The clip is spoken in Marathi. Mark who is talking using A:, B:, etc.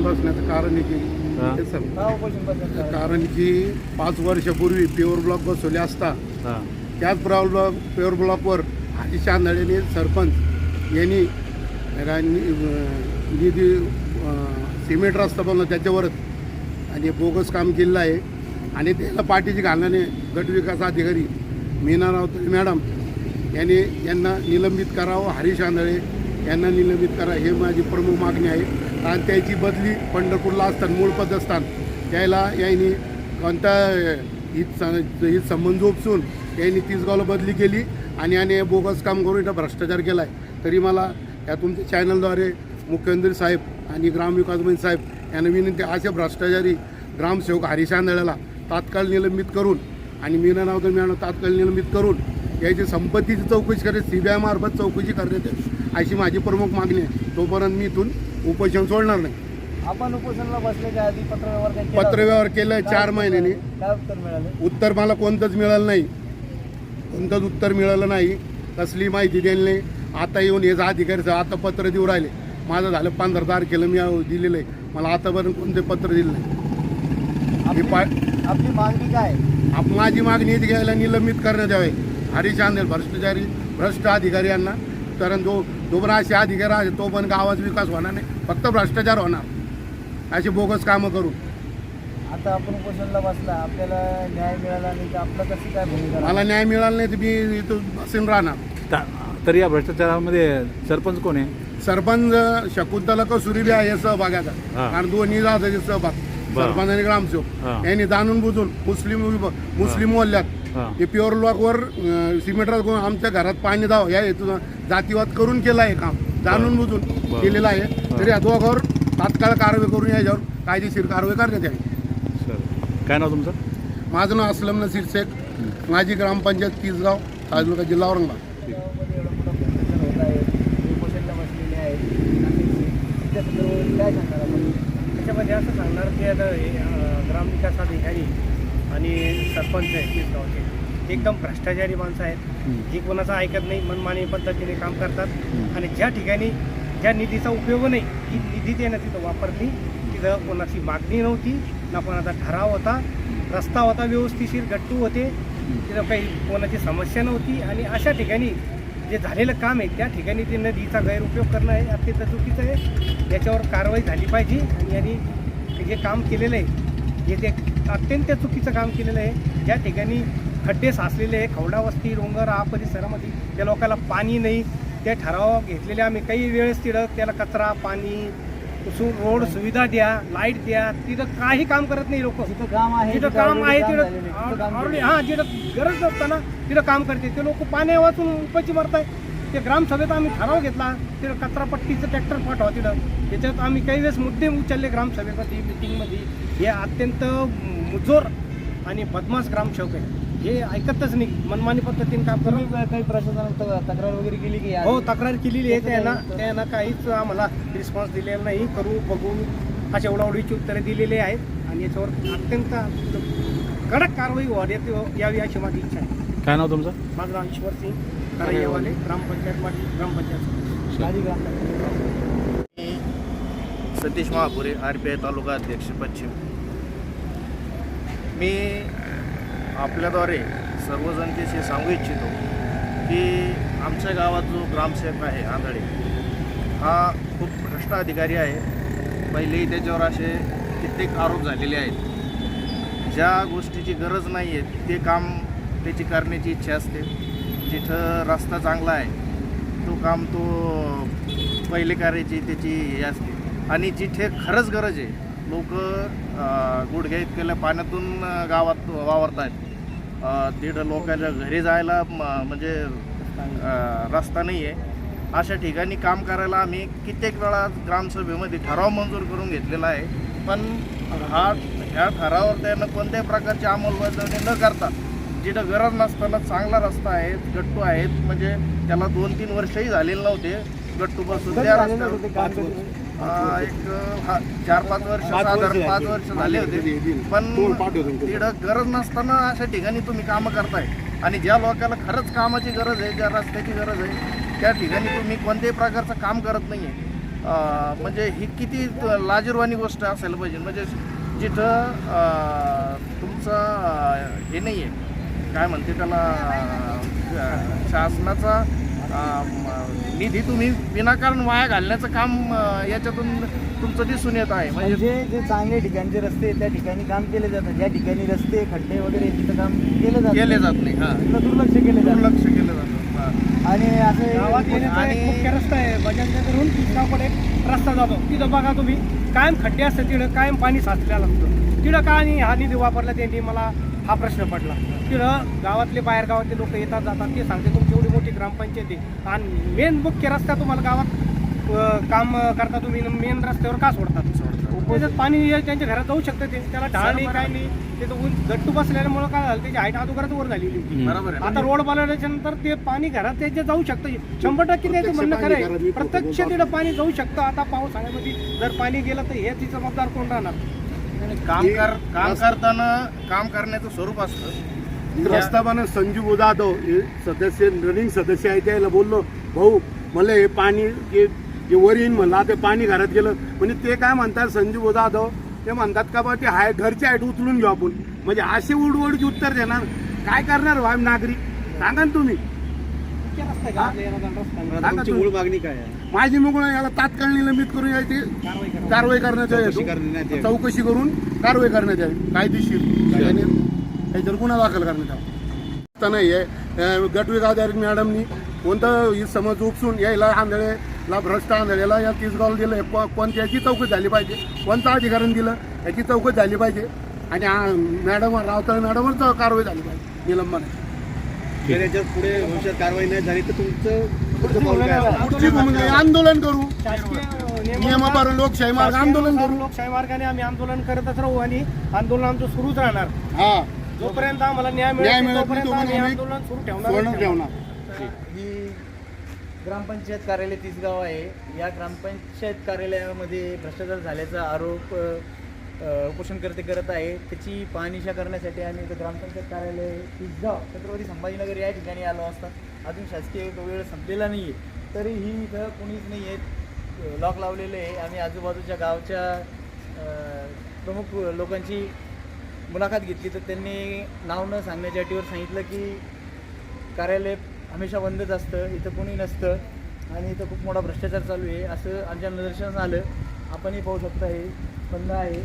A: उपोषण बसण्याचं कारण आहे की
B: हा.
A: कारण? की पाच वर्षापूर्वी प्युअर ब्लॉक बसवले असता
B: हां.
A: त्याच प्युअर ब्लॉक प्युअर ब्लॉकवर आधी चांदळेने सरपंच यांनी अं, निधी अं, सिमेंट रस्ता बनवला त्याच्यावरच. आणि बोगस काम केलेलं आहे. आणि त्याला पाठीची घालण्याने गट विकास अधिकारी मीना राऊत मॅडम यांनी यांना निलंबित करावं. हरीश आंधळे यांना निलंबित करा हे माझी प्रमुख मागणी आहे. आणि त्याची बदली पंढरपूरला असताना मूळ पदस्थान त्याला यांनी कोणता हित हित संबंध उपसून यांनी तिसगावला बदली केली आणि याने बोगस काम करून इथं भ्रष्टाचार केला आहे तरी मला या तुमच्या चॅनलद्वारे मुख्यमंत्री साहेब आणि ग्रामविकास मंत्री साहेब यांना विनंती असे भ्रष्टाचारी ग्रामसेवक हरीश आंधळ्याला तात्काळ निलंबित करून आणि मीना नावकर मिळालं तात्काळ निलंबित करून याची संपत्तीची चौकशी करत सी बी आय मार्फत चौकशी करण्यात येईल अशी माझी प्रमुख मागणी आहे. तोपर्यंत मी इथून उपोषण सोडणार नाही.
C: आपण उपोषणाला बसल्याच्या आधी पत्रव्यवहार काही केला होता?
A: पत्रव्यवहार केलं चार
C: उत्तर
A: महिन्यांनी.
C: मिळालं? काय उत्तर मिळालं?
A: उत्तर मला कोणतंच मिळालं नाही. कोणतंच उत्तर मिळालं नाही. कसली माहिती दिली नाही. आता येऊन हे अधिकारी आता पत्र देऊ राहिले. माझं झालं पंधरा तारखेला मी दिलेलं आहे. मला आतापर्यंत कोणते पत्र दिलं नाही.
C: आपली आपली मागणी काय?
A: आप माझी मागणी घ्यायला निलंबित करण्यात यावे. हरीश आंधेल भ्रष्टाचारी भ्रष्ट अधिकारी यांना कारण जो जो पण असे अधिकारी आहे तो पण गावाचा विकास होणार नाही. फक्त भ्रष्टाचार होणार. अशी बोगस कामं करून
C: आता आपण उपोषणाला बसला आपल्याला न्याय मिळाला नाही तर आपलं कसं काय भूमिका
A: मला न्याय मिळाला नाही तर मी इथं बसून राहणार.
B: ता- तर या भ्रष्टाचारामध्ये सरपंच कोण आहे?
A: सरपंच शकुंतला कसुरी बी आहे सहभागाचा.
B: हा.
A: कारण दोन्ही जातात सहभाग.
B: बरं.
A: सरपंच आणि ग्रामसेवक.
B: हा.
A: यांनी जाणून बुजून मुस्लिम मुस्लिम मोहल्ल्यात
B: हां.
A: प्युअर लॉकवर सिमेंट आमच्या घरात पाणी द्यावं या हेतून जातीवाद करून केलं आहे काम. जाणून बुजून. केलेलं आहे. तरी या दोघांवर तात्काळ कारवाई करून याच्यावर कायदेशीर कारवाई करण्यात यावी.
B: सर काय नाव तुमचं?
A: माझं नाव असलम नसीर शेख. माझी ग्रामपंचायत तीसगाव तालुका जिल्हा औरंगाबाद.
D: त्याच्यामध्ये असं सांगणार की आता हे, ग्रामविकास अधिकारी आणि सरपंच तीस गावचे. एकदम भ्रष्टाचारी माणसं आहेत. जी कोणाचं ऐकत नाही मनमानी पद्धतीने काम करतात. आणि ज्या ठिकाणी ज्या निधीचा उपयोग नाही ही निधी त्यानं तिथं वापरली. तिथं कोणाची मागणी नव्हती ना कोणाचा ठराव होता. रस्ता होता व्यवस्थिशीर गट्टू होते. तिथं काही कोणाची समस्या नव्हती. आणि अशा ठिकाणी जे झालेलं काम आहे त्या ठिकाणी ते नदीचा गैरउपयोग करणं हे अत्यंत चुकीचं आहे. याच्यावर कारवाई झाली पाहिजे. आणि यांनी जे काम केलेलं आहे ते अत्यंत चुकीचं काम केलेलं आहे ज्या ठिकाणी खड्डे साचलेले आहे खवडा वस्ती डोंगर हा परिसरामध्ये त्या लोकांना पाणी नाही त्या ठराव घेतलेले आम्ही काही वेळेस तिथं त्याला कचरा पाणी रोड सुविधा द्या लाइट द्या तिथं काही काम करत नाही लोक.
C: काम आहे
D: जिथं काम आहे तिथं
C: आहे, तिथं.
D: हां जिथं गरज नसताना तिथं काम करते. ते लोक पाण्या वाचून उपाची मरताय ते ग्रामसभेत आम्ही ठराव घेतला तिथं कचरापट्टीचं ट्रॅक्टर पाठवा तिथं. त्याच्यात आम्ही काही वेळेस मुद्दे उचलले ग्रामसभेमध्ये मिटिंगमध्ये हे अत्यंत मुजोर आणि बदमाश ग्रामसेवक आहे हे ऐकतच नाही मनमानी पद्धतीने काम करत
C: काही प्रशासनात तक्रार वगैरे केली की
D: हो तक्रार केलेली आहे. त्यांना? त्यांना काहीच आम्हाला रिस्पॉन्स दिलेला नाही. करू बघू अशा एवढावडीची उत्तरे दिलेली आहेत. आणि याच्यावर अत्यंत कडक कारवाई व्हावी यावी अशी माझी इच्छा आहे.
B: काय नाव तुमचं?
D: माझं नाव Ishwar Singh. Grampanchayat grampanchayat.
E: Satish Mahapure R P I taluka अध्यक्ष पश्चिम मी आपल्याद्वारे सर्व जनतेशी सांगू इच्छितो की आमच्या गावात जो ग्रामसेवक आहे आंधळे हा खूप भ्रष्ट अधिकारी आहे. पहिलेही त्याच्यावर असे कित्येक आरोप झालेले आहेत. ज्या गोष्टीची गरज नाही आहे ते काम त्याची करण्याची इच्छा असते. जिथं रस्ता चांगला आहे तो काम तो पहिले करायची त्याची हे असते. आणि जिथे खरंच गरज आहे लोक गुडघ्या इतकेल्या पाण्यातून गावात वावरत आहेत तिथं लोकांच्या घरी जायला म- म्हणजे रस्ता नाही आहे अशा ठिकाणी काम करायला आम्ही कित्येक वेळा ग्रामसभेमध्ये ठराव मंजूर करून घेतलेला आहे. पण हा ह्या ठरावावर त्यानं कोणत्याही प्रकारची अंमलबजावणी न करता जिथं गरज नसताना चांगला रस्ता आहे गट्टू आहेत म्हणजे त्याला दोन तीन वर्षही झालेले नव्हते. गट्टू बसून त्या रस्त्यावर. एक हा, चार पाच वर्ष साधारण पाच
A: झाली.
E: वर्ष झाले होते. पण. तिथं गरज नसताना अशा ठिकाणी तुम्ही कामं करताय. आणि ज्या लोकांना खरंच कामाची गरज आहे ज्या रस्त्याची गरज आहे त्या ठिकाणी तुम्ही कोणत्याही प्रकारचं काम करत नाही आहे अं, म्हणजे ही किती त- लाजिरवाणी गोष्ट असायला पाहिजे. म्हणजे जिथं अं, तुमचं हे नाही आहे काय म्हणते त्याला? शासनाचा निधी तुम्ही विनाकारण वाया घालण्याचं काम याच्यातून तुमचं दिसून येत आहे. म्हणजे
C: म्हणजे जे चांगले ठिकाणचे रस्ते त्या ठिकाणी काम केले जातात. ज्या ठिकाणी रस्ते खड्डे वगैरे तिथं काम केलं जातं
E: केले जात नाही हां.
C: दुर्लक्ष केले जातं
E: दुर्लक्ष केलं जातं हां.
C: आणि असं
D: गावात येण्याचा एक मुख्य रस्ता आहे. भजनगरून तिसगावकडे एक रस्ता जातो. तिथं बघा तुम्ही कायम खड्डे असतात तिथं कायम पाणी साचलेलं असतं. तिथं का आणि हा निधी वापरला त्यांनी? मला हा प्रश्न पडला. तिथं गावातले बाहेर गावातले लोक येतात जातात ते सांगते तुमची एवढी मोठी ग्रामपंचायत आहे. आणि मेन मुख्य रस्ता तुम्हाला गावात काम करता तुम्ही मेन रस्त्यावर का सोडतात त्याच्यात पाणी त्यांच्या घरात जाऊ शकतं ते. त्याला ढाळ नाही काय नाही ते तर ऊन गट्टू बसल्यामुळे काय झालं त्याची हाईट अगोदरच वर झालेली होती.
E: बरोबर आहे.
D: आता रोड बनवल्याच्या नंतर ते पाणी घरात त्याचे जाऊ शकतं. शंभर टक्के त्याचं
A: प्रत्यक्ष
D: म्हणणं खरं आहे. प्रत्यक्ष. तिथं पाणी जाऊ शकतं. आता पाऊस आल्यामध्ये जर पाणी गेलं तर हे तिचं जबाबदार कोण राहणार?
E: काम कर काम करताना काम करण्याचं स्वरूप असतं.
A: रस्ता बना संजीव उदादव हे सदस्य रनिंग सदस्य आहे त्याला बोललो भाऊ मला हे पाणी जे जे वर येईन म्हणला ते पाणी घरात गेलं. म्हणजे ते काय म्हणतात संजीव उदादव ते म्हणतात का बा ते हाय घरचे हाईट उचलून घेऊ आपण. म्हणजे असे उडवडीचे उत्तर देणार. काय करणार भाई नागरिक? सांगा ना तुम्ही. तुम्ही.
B: मागणी काय आहे?
A: माझी मुगळ याला तात्काळ निलंबित करून यायची
D: कारवाई करा.
A: कारवाई करण्यात
B: चौकशी
A: यावी. चौकशी करून कारवाई करण्यात यावी. कायदेशीर. याने त्याच्यावर गुन्हा दाखल करण्यात यावा. नाही आहे. गटविकास मॅडमनी कोणतं ही समज उपसून यायला आंधळेला भ्रष्ट आंधळेला या तिसगावला दिलं. को- कोणत्या याची चौकशी झाली पाहिजे? कोणतं अधिकाऱ्याने दिलं? याची चौकशी झाली पाहिजे. आणि मॅडम रावतळे मॅडमवर कारवाई झाली पाहिजे. निलंबन
B: पुढे भविष्यात कारवाई नाही झाली तर तुमचं पुढचं
A: भूमिका आहे, आंदोलन करू. नियमापासून लोकशाही मार्ग आंदोलन करू.
D: लोकशाही मार्गाने आम्ही आंदोलन करतच राहू आणि आंदोलन आमचं सुरूच राहणार.
A: हा.
D: जोपर्यंत आम्हाला न्याय
A: न्याय
D: मिळेल
A: मिळत नाही
D: तोपर्यंत
A: तोपर्यंत
D: आम्ही
A: आम्ही
D: आंदोलन सुरू ठेवणार
A: ठेवणार.
C: ही ग्रामपंचायत कार्यालय तिसगाव आहे. या ग्रामपंचायत कार्यालयामध्ये भ्रष्टाचार झाल्याचा आरोप अ, उपोषणकर्ते करत आहे. त्याची पाहणीशा करण्यासाठी आम्ही इथं ग्रामपंचायत कार्यालय पिझ्झा छत्रपती संभाजीनगर या ठिकाणी आलो असता. अजून शासकीय वेळ संपलेला नाही आहे तरीही इथं कोणीच नाही आहेत लॉक लावलेले आहे. आम्ही आजूबाजूच्या गावच्या प्रमुख लोकांची मुलाखत घेतली. तर त्यांनी नाव न सांगण्याच्या अटीवर सांगितलं की कार्यालय हमेशा बंदच असतं. इथं कोणी नसतं. आणि इथं खूप मोठा भ्रष्टाचार चालू आहे. असं आमच्या निदर्शनास आलं. आपणही पाहू शकता हे बंद आहे.